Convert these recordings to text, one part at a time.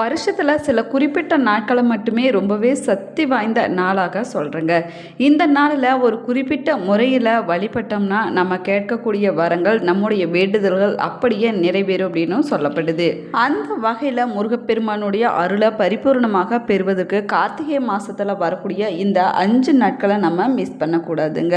வருஷத்தில் சில குறிப்பிட்ட நாட்களை மட்டுமே ரொம்பவே சக்தி வாய்ந்த நாளாக சொல்கிறேங்க இந்த நாளில் ஒரு குறிப்பிட்ட முறையில் வழிபட்டோம்னா நம்ம கேட்கக்கூடிய வரங்கள் நம்முடைய வேண்டுதல்கள் அப்படியே நிறைவேறும் அப்படின்னு சொல்லப்படுது. அந்த வகையில் முருகப்பெருமானுடைய அருளை பரிபூர்ணமாக பெறுவதற்கு கார்த்திகை மாதத்தில் வரக்கூடிய இந்த அஞ்சு நாட்களை நம்ம மிஸ் பண்ணக்கூடாதுங்க.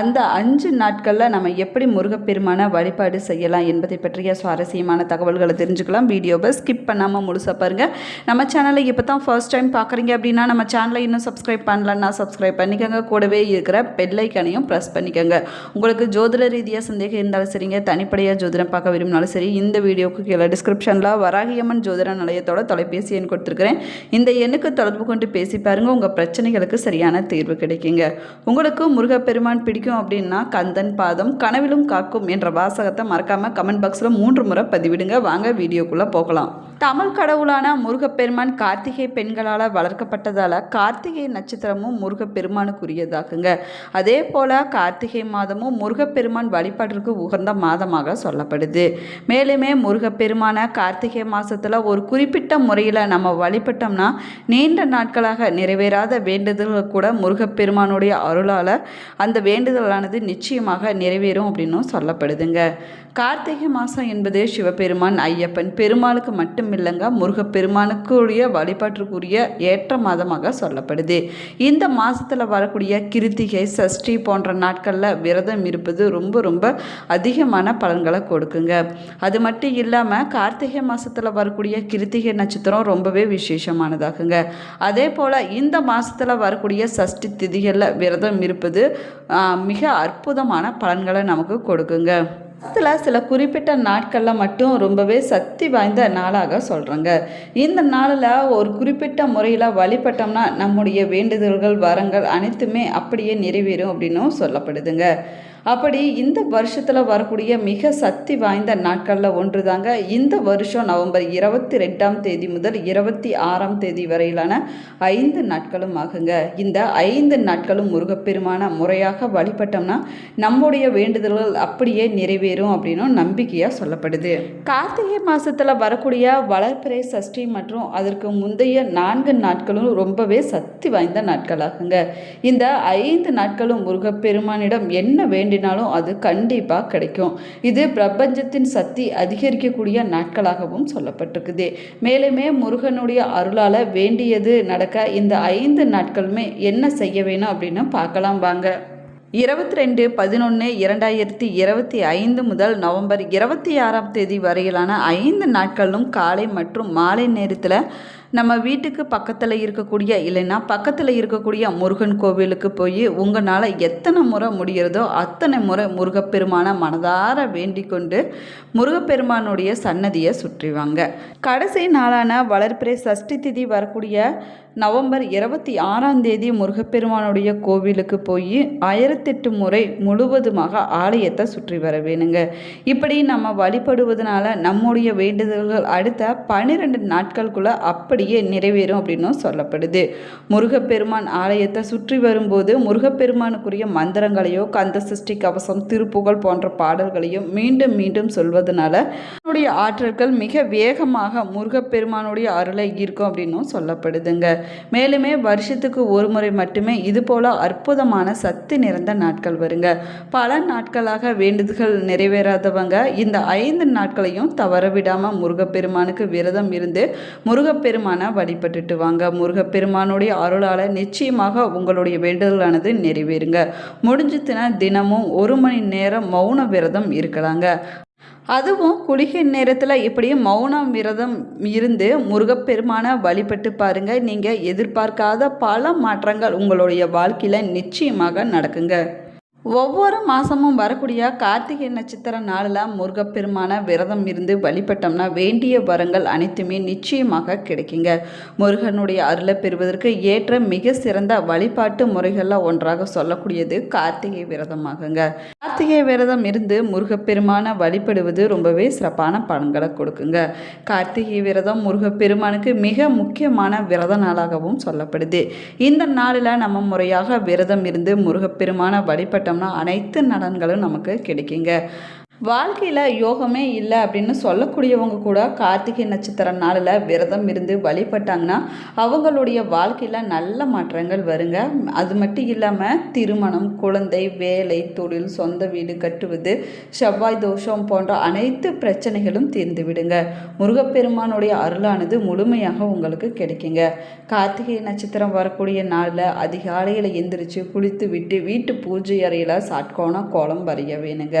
அந்த அஞ்சு நாட்களில் நம்ம எப்படி முருகப்பெருமான வழிபாடு செய்யலாம் என்பதை பற்றிய சுவாரஸ்யமான தகவல்களை தெரிஞ்சுக்கலாம். வீடியோவை ஸ்கிப் பண்ணாமல் முழுசாக பாருங்கள் நம்ம சேனலை இப்போ தான் ஃபர்ஸ்ட் டைம் பார்க்குறீங்க அப்படின்னா நம்ம சேனலை இன்னும் சப்ஸ்கிரைப் பண்ணலன்னா சப்ஸ்கிரைப் பண்ணிக்கோங்க. கூடவே இருக்கிற பெல்லைக்கனையும் ப்ரெஸ் பண்ணிக்கோங்க. உங்களுக்கு ஜோதிட ரீதியாக சந்தேகம் இருந்தாலும் சரிங்க தனிப்படையாக ஜோதிடம் பார்க்க விரும்பினாலும் சரி இந்த வீடியோக்கு கீழே டிஸ்கிரிப்ஷனில் வராகியம்மன் ஜோதிட நிலையத்தோட தொலைபேசி எண் கொடுத்துருக்கிறேன். இந்த எண்ணுக்கு தொடர்பு கொண்டு பேசி பாருங்கள் உங்கள் பிரச்சனைகளுக்கு சரியான தீர்வு கிடைக்குங்க. உங்களுக்கு முருகப்பெருமான் பிடிக்கும் அப்படின்னா கந்தன் பாதம் கனவிலும் காக்கும் என்ற வாசகத்தை மறக்காமல் கமெண்ட் பாக்ஸில் மூன்று முறை பதிவிடுங்க. வாங்க வீடியோக்குள்ளே போகலாம். தமிழ் கடவுளான முருகப்பெருமான் கார்த்திகை பெண்களால் வளர்க்கப்பட்டதால் கார்த்திகை நட்சத்திரமும் முருகப்பெருமானுக்குரியதாகுங்க அதே போல் கார்த்திகை மாதமும் முருகப்பெருமான் வழிபாட்டிற்கு உகந்த மாதமாக சொல்லப்படுது. மேலுமே முருகப்பெருமான கார்த்திகை மாதத்தில் ஒரு குறிப்பிட்ட முறையில் நம்ம வழிபட்டோம்னா நீண்ட நாட்களாக நிறைவேறாத வேண்டுதல்கள் கூட முருகப்பெருமானுடைய அருளால் அந்த வேண்டுதலானது நிச்சயமாக நிறைவேறும் அப்படின்னும் சொல்லப்படுதுங்க. கார்த்திகை மாதம் என்பது சிவபெருமான் ஐயப்பன் பெருமாளுக்கு மட்டும் இல்லைங்க முருகப்பெருமானுக்குரிய வழிபாட்டுக்குரிய ஏற்ற மாதமாக சொல்லப்படுது. இந்த மாதத்தில் வரக்கூடிய கிருத்திகை சஷ்டி போன்ற நாட்களில் விரதம் இருப்பது ரொம்ப ரொம்ப அதிகமான பலன்களை கொடுக்குங்க. அது மட்டும் இல்லாமல் கார்த்திகை மாதத்தில் வரக்கூடிய கிருத்திகை நட்சத்திரம் ரொம்பவே விசேஷமானதாகுங்க. அதே போல் இந்த மாதத்தில் வரக்கூடிய சஷ்டி திதிகளில் விரதம் இருப்பது மிக அற்புதமான பலன்களை நமக்கு கொடுக்குங்க. அதில் சில குறிப்பிட்ட நாட்களில் மட்டும் ரொம்பவே சக்தி வாய்ந்த நாளாக சொல்கிறாங்க இந்த நாளில் ஒரு குறிப்பிட்ட முறையில் வழிபட்டோம்னா நம்முடைய வேண்டுதல்கள் வரங்கள் அனைத்துமே அப்படியே நிறைவேறும் அப்படின்னும் சொல்லப்படுதுங்க. அப்படி இந்த வருஷத்தில் வரக்கூடிய மிக சக்தி வாய்ந்த நாட்களில் ஒன்று தாங்க இந்த வருஷம் நவம்பர் இருபத்தி ரெண்டாம் தேதி முதல் இருபத்தி ஆறாம் தேதி வரையிலான ஐந்து நாட்களும் ஆகுங்க. இந்த ஐந்து நாட்களும் முருகப்பெருமான முறையாக வழிபட்டோம்னா நம்முடைய வேண்டுதல்கள் அப்படியே நிறைவேறும் அப்படின்னு நம்பிக்கையாக சொல்லப்படுது. கார்த்திகை மாதத்தில் வரக்கூடிய வளர்ப்பிறை சஷ்டி மற்றும் அதற்கு முந்தைய நான்கு நாட்களும் ரொம்பவே சக்தி வாய்ந்த நாட்களாகுங்க. இந்த ஐந்து நாட்களும் முருகப்பெருமானிடம் என்ன வேண்டும் வேண்டினாலும் அது கண்டிப்பாக கிடைக்கும். இது பிரபஞ்சத்தின் சக்தி அதிகரிக்கக்கூடிய நாட்களாகவும் சொல்லப்பட்டிருக்குது. மேலுமே முருகனுடைய அருளால் வேண்டியது நடக்க இந்த ஐந்து நாட்களுமே என்ன செய்ய வேணும் அப்படின்னு பார்க்கலாம் வாங்க. இருபத்தி ரெண்டு பதினொன்று இரண்டாயிரத்தி இருபத்தி ஐந்து முதல் நவம்பர் இருபத்தி ஆறாம் தேதி வரையிலான ஐந்து நாட்களும் காலை மற்றும் மாலை நேரத்தில் நம்ம வீட்டுக்கு பக்கத்தில் இருக்கக்கூடிய இல்லைன்னா பக்கத்தில் இருக்கக்கூடிய முருகன் கோவிலுக்கு போய் உங்களால் எத்தனை முறை முடிகிறதோ அத்தனை முறை முருகப்பெருமான மனதார வேண்டிக் கொண்டு முருகப்பெருமானுடைய சன்னதியை சுற்றிவாங்க. கடைசி நாளான வளர்ப்பிறை சஷ்டி திதி வரக்கூடிய நவம்பர் இருபத்தி ஆறாம் தேதி முருகப்பெருமானுடைய கோவிலுக்கு போய் ஆயிரத்தெட்டு முறை முழுவதுமாக ஆலயத்தை சுற்றி வர வேணுங்க இப்படி நம்ம வழிபடுவதனால நம்முடைய வேண்டுதல்கள் அடுத்த பன்னிரெண்டு நாட்களுக்குள்ள அப்படியே நிறைவேறும் அப்படின்னும் சொல்லப்படுது. முருகப்பெருமான் ஆலயத்தை சுற்றி வரும்போது முருகப்பெருமானுக்குரிய மந்திரங்களையோ கந்த சிருஷ்டி கவசம் திருப்புகழ் போன்ற பாடல்களையும் மீண்டும் மீண்டும் சொல்வதனால அவனுடைய ஆற்றல்கள் மிக வேகமாக முருகப்பெருமானுடைய அருளை ஈர்க்கும் அப்படின்னும் சொல்லப்படுதுங்க. மேலுமே வருஷத்துக்கு ஒரு முறை மட்டுமே இது போல அற்புதமான சக்தி நிறைந்த நாட்கள் வருங்க. பல நாட்களாக வேண்டுதல்கள் நிறைவேறாதவங்க இந்த ஐந்து நாட்களையும் தவறவிடாமல் முருகப்பெருமானுக்கு விரதம் இருந்து முருகப்பெருமான் வழிபட்டுட்டு வாங்க. முருகப்பெருமானுடைய அருளால் நிச்சயமாக உங்களுடைய வேண்டுதலானது நிறைவேறுங்க. முடிஞ்சுத்துனா தினமும் ஒரு மணி நேரம் மௌன விரதம் இருக்கலாங்க. அதுவும் குளிகை நேரத்தில் இப்படி மௌனம் விரதம் இருந்து முருகப்பெருமான வழிபட்டு பாருங்க. நீங்கள் எதிர்பார்க்காத பல மாற்றங்கள் உங்களுடைய வாழ்க்கையில் நிச்சயமாக நடக்குங்க. ஒவ்வொரு மாதமும் வரக்கூடிய கார்த்திகை நட்சத்திர நாளில் முருகப்பெருமான விரதம் இருந்து வழிபட்டோம்னா வேண்டிய வரங்கள் அனைத்துமே நிச்சயமாக கிடைக்குங்க. முருகனுடைய அருளை பெறுவதற்கு ஏற்ற மிக சிறந்த வழிபாட்டு முறைகளில் ஒன்றாக சொல்லக்கூடியது கார்த்திகை விரதமாகுங்க. கார்த்திகை விரதம் இருந்து முருகப்பெருமான வழிபடுவது ரொம்பவே சிறப்பான பலன்களை கொடுக்குங்க. கார்த்திகை விரதம் முருகப்பெருமானுக்கு மிக முக்கியமான விரத நாளாகவும் சொல்லப்படுது. இந்த நாளில் நம்ம முறையாக விரதம் இருந்து முருகப்பெருமான வழிபட்டோம்னா அனைத்து நலன்களும் நமக்கு கிடைக்குங்க. வாழ்க்கையில் யோகமே இல்லை அப்படின்னு சொல்லக்கூடியவங்க கூட கார்த்திகை நட்சத்திர நாளில் விரதம் இருந்து வழிபட்டாங்கன்னா அவங்களுடைய வாழ்க்கையில் நல்ல மாற்றங்கள் வருங்க. அது மட்டும் இல்லாமல் திருமணம் குழந்தை வேலை தொழில் சொந்த வீடு கட்டுவது செவ்வாய் தோஷம் போன்ற அனைத்து பிரச்சனைகளும் தீர்ந்து விடுங்க. முருகப்பெருமானுடைய அருளானது முழுமையாக உங்களுக்கு கிடைக்குங்க. கார்த்திகை நட்சத்திரம் வரக்கூடிய நாளில் அதிகாலையில் எந்திரிச்சு குளித்து விட்டு வீட்டு பூஜை அறையில் சாட்கோண கோலம் வரைய வேணுங்க.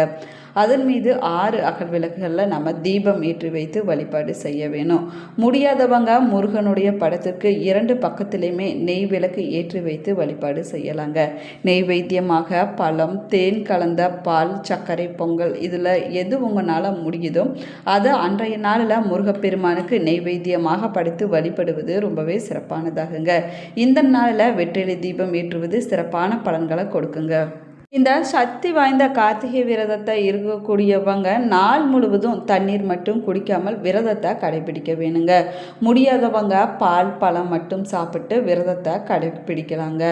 அதன் மீது ஆறு அகல் விளக்குகளில் நம்ம தீபம் ஏற்றி வைத்து வழிபாடு செய்ய வேணும். முடியாதவங்க முருகனுடைய படத்திற்கு இரண்டு பக்கத்திலையுமே நெய் விளக்கு ஏற்றி வைத்து வழிபாடு செய்யலாங்க. நெய்வேத்தியமாக பழம் தேன் கலந்த பால் சர்க்கரை பொங்கல் இதில் எது உங்களால் முடியுதோ அதை அன்றைய நாளில் முருகப்பெருமானுக்கு நெய்வேத்தியமாக படைத்து வழிபடுவது ரொம்பவே சிறப்பானதாகுங்க. இந்த நாளில் வெற்றிலை தீபம் ஏற்றுவது சிறப்பான பலன்களை கொடுக்குங்க. இந்த சக்தி வாய்ந்த கார்த்திகை விரதத்தை இருக்கக்கூடியவங்க நாள் முழுவதும் தண்ணீர் மட்டும் குடிக்காமல் விரதத்தை கடைபிடிக்க வேணுங்க. முடியாதவங்க பால் பழம் மட்டும் சாப்பிட்டு விரதத்தை கடைபிடிக்கலாங்க.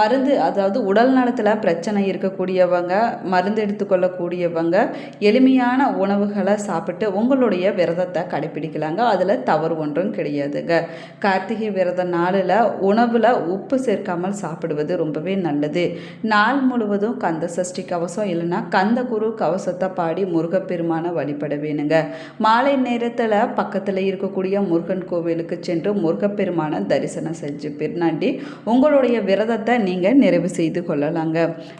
மருந்து அதாவது உடல் நலத்தில் பிரச்சனை இருக்கக்கூடியவங்க மருந்து எடுத்துக்கொள்ளக்கூடியவங்க எளிமையான உணவுகளை சாப்பிட்டு உங்களுடைய விரதத்தை கடைபிடிக்கலாங்க. அதில் தவறு ஒன்றும் கிடையாதுங்க. கார்த்திகை விரத நாளில் உணவில் உப்பு சேர்க்காமல் சாப்பிடுவது ரொம்பவே நல்லது. நாள் முழுவதும் கந்த சஷ்டி கவசம் இல்லைன்னா கந்த குரு கவசத்தை பாடி முருகப்பெருமானை வழிபட வேணுங்க. மாலை நேரத்தில் பக்கத்தில் இருக்கக்கூடிய முருகன் கோவிலுக்கு சென்று முருகப்பெருமானை தரிசனம் செஞ்சு பின்னாடி உங்களுடைய விரதத்தை நீங்கள் நிறைவு செய்து கொள்ளலாங்க.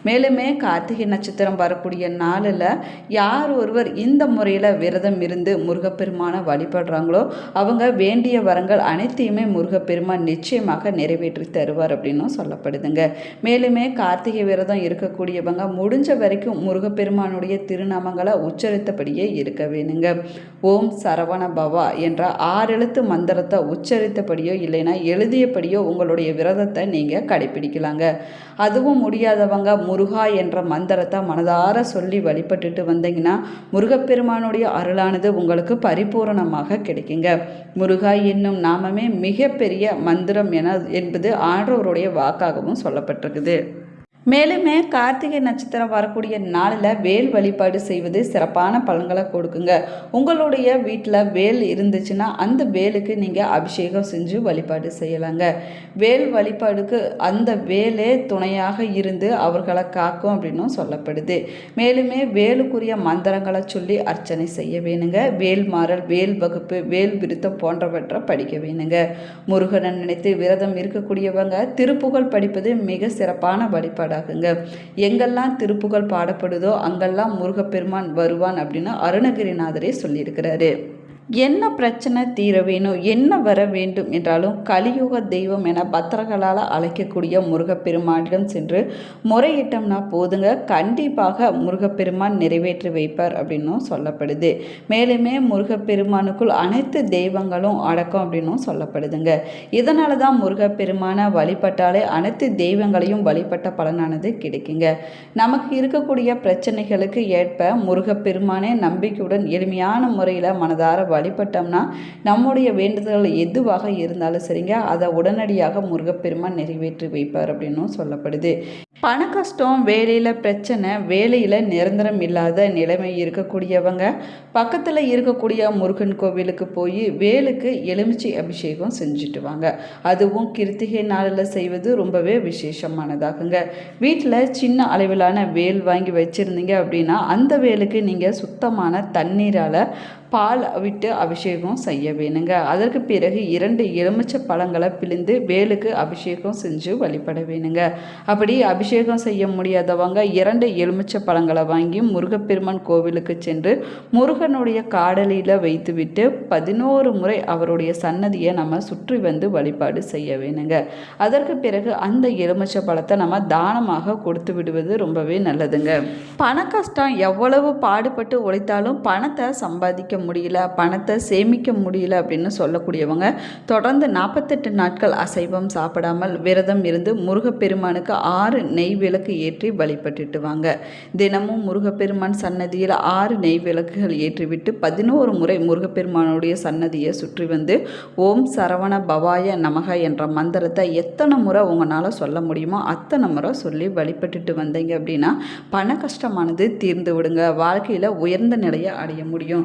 மேலுமே கார்த்திகை நட்சத்திரம் வரக்கூடிய நாளில் யார் ஒருவர் இந்த முறையில் விரதம் இருந்து முருகப்பெருமானை வழிபடுறாங்களோ அவங்க வேண்டிய வரங்கள் அனைத்தையுமே முருகப்பெருமான் நிச்சயமாக நிறைவேற்றி தருவார் அப்படின்னும் சொல்லப்படுதுங்க. மேலுமே கார்த்திகை விரதம் இருக்கக்கூடிய இருக்கக்கூடியவங்க முடிஞ்ச வரைக்கும் முருகப்பெருமானுடைய திருநாமங்களை உச்சரித்தபடியே இருக்க வேணுங்க. ஓம் சரவண பவா என்ற ஆறெழுத்து மந்திரத்தை உச்சரித்தபடியோ இல்லைன்னா எழுதியபடியோ உங்களுடைய விரதத்தை நீங்கள் கடைபிடிக்கலாங்க அதுவும் முடியாதவங்க முருகா என்ற மந்திரத்தை மனதார சொல்லி வழிபட்டுட்டு வந்தீங்கன்னா முருகப்பெருமானுடைய அருளானது உங்களுக்கு பரிபூரணமாக கிடைக்குங்க. முருகா என்னும் நாமமே மிகப்பெரிய மந்திரம் என என்பது ஆண்டவருடைய வாக்காகவும் சொல்லப்பட்டிருக்குது. மேலுமே கார்த்திகை நட்சத்திரம் வரக்கூடிய நாளில் வேல் வழிபாடு செய்வது சிறப்பான பலன்களை கொடுக்குங்க. உங்களுடைய வீட்டில் வேல் இருந்துச்சுன்னா அந்த வேலுக்கு நீங்கள் அபிஷேகம் செஞ்சு வழிபாடு செய்யலாங்க. வேல் வழிபாடுக்கு அந்த வேலே துணையாக இருந்து அவர்களை காக்கும் அப்படின்னும் சொல்லப்படுது. மேலுமே வேலுக்குரிய மந்திரங்களை சொல்லி அர்ச்சனை செய்ய வேணுங்க. வேல் மாறல் வேல் வகுப்பு வேல் விருத்தம் போன்றவற்றை படிக்க வேணுங்க. முருகனை நினைத்து விரதம் இருக்கக்கூடியவங்க திருப்புகழ் படிப்பது மிக சிறப்பான வழிபாடு பாடாகுங்க எங்கெல்லாம் திருப்புகழ் பாடப்படுதோ அங்கெல்லாம் முருகப்பெருமான் வருவான் அப்படின்னு அருணகிரிநாதரே சொல்லியிருக்கிறாரு. என்ன பிரச்சனை தீர வேணும் என்ன வர வேண்டும் என்றாலும் கலியுக தெய்வம் என பத்திரங்களால் அழைக்கக்கூடிய முருகப்பெருமானிடம் சென்று முறையிட்டோம்னா போதுங்க கண்டிப்பாக முருகப்பெருமான் நிறைவேற்றி வைப்பார் அப்படின்னும் சொல்லப்படுது. மேலுமே முருகப்பெருமானுக்குள் அனைத்து தெய்வங்களும் அடக்கம் அப்படின்னும் சொல்லப்படுதுங்க. இதனால தான் முருகப்பெருமானை வழிபட்டாலே அனைத்து தெய்வங்களையும் வழிபட்ட பலனானது கிடைக்குங்க. நமக்கு இருக்கக்கூடிய பிரச்சனைகளுக்கு ஏற்ப முருகப்பெருமானே நம்பிக்கையுடன் எளிமையான முறையில் மனதார வழிபட்டோம்னா நம்முடைய வேண்டுதல் எதுவாக இருந்தாலும் சரிங்க அதை உடனடியாக முருகப்பெருமான் நிறைவேற்றி வைப்பார் அப்படின்னும் சொல்லப்படுது. பண கஷ்டம் வேலையில் பிரச்சனை வேலையில் நிரந்தரம் இல்லாத நிலைமை இருக்கக்கூடியவங்க பக்கத்தில் இருக்கக்கூடிய முருகன் கோவிலுக்கு போய் வேலுக்கு எலுமிச்சை அபிஷேகம் செஞ்சுட்டு வாங்க. அதுவும் கிருத்திகை நாளில் செய்வது ரொம்பவே விசேஷமானதாகுங்க. வீட்டில் சின்ன அளவிலான வேல் வாங்கி வச்சுருந்தீங்க அப்படின்னா அந்த வேலுக்கு நீங்கள் சுத்தமான தண்ணீரால் பால் விட்டு அபிஷேகம் செய்ய வேணுங்க. அதற்கு பிறகு இரண்டு எலுமிச்சை பழங்களை பிழிந்து வேலுக்கு அபிஷேகம் செஞ்சு வழிபட வேணுங்க. அப்படி அபிஷேகம் செய்ய முடியாதவங்க இரண்டு எலுமிச்சை பழங்களை வாங்கி முருகப்பெருமான் கோவிலுக்கு சென்று முருகனுடைய காடலியில் வைத்துவிட்டு பதினோரு முறை அவருடைய சன்னதியை நம்ம சுற்றி வந்து வழிபாடு செய்ய வேணுங்க. அதற்கு பிறகு அந்த எலுமிச்சை பழத்தை நம்ம தானமாக கொடுத்து விடுவது ரொம்பவே நல்லதுங்க. பண கஷ்டம் எவ்வளவு பாடுபட்டு உழைத்தாலும் பணத்தை சம்பாதிக்க முடியல பணத்தை சேமிக்க முடியல அப்படின்னு சொல்லக்கூடியவங்க தொடர்ந்து நாற்பத்தெட்டு நாட்கள் அசைவம் சாப்பிடாமல் விரதம் இருந்து முருகப்பெருமானுக்கு ஆறு நெய் விளக்கு ஏற்றி வழிபட்டுட்டு வாங்க. தினமும் முருகப்பெருமான் சன்னதியில் ஆறு நெய் விளக்குகள் ஏற்றிவிட்டு பதினோரு முறை முருகப்பெருமானுடைய சன்னதியை சுற்றி வந்து ஓம் சரவண பவாய நமக என்ற மந்திரத்தை எத்தனை முறை உங்களால் சொல்ல முடியுமோ அத்தனை முறை சொல்லி வழிபட்டுட்டு வந்தீங்க அப்படின்னா பண கஷ்டமானது தீர்ந்து விடுங்க. வாழ்க்கையில் உயர்ந்த நிலையை அடைய முடியும்.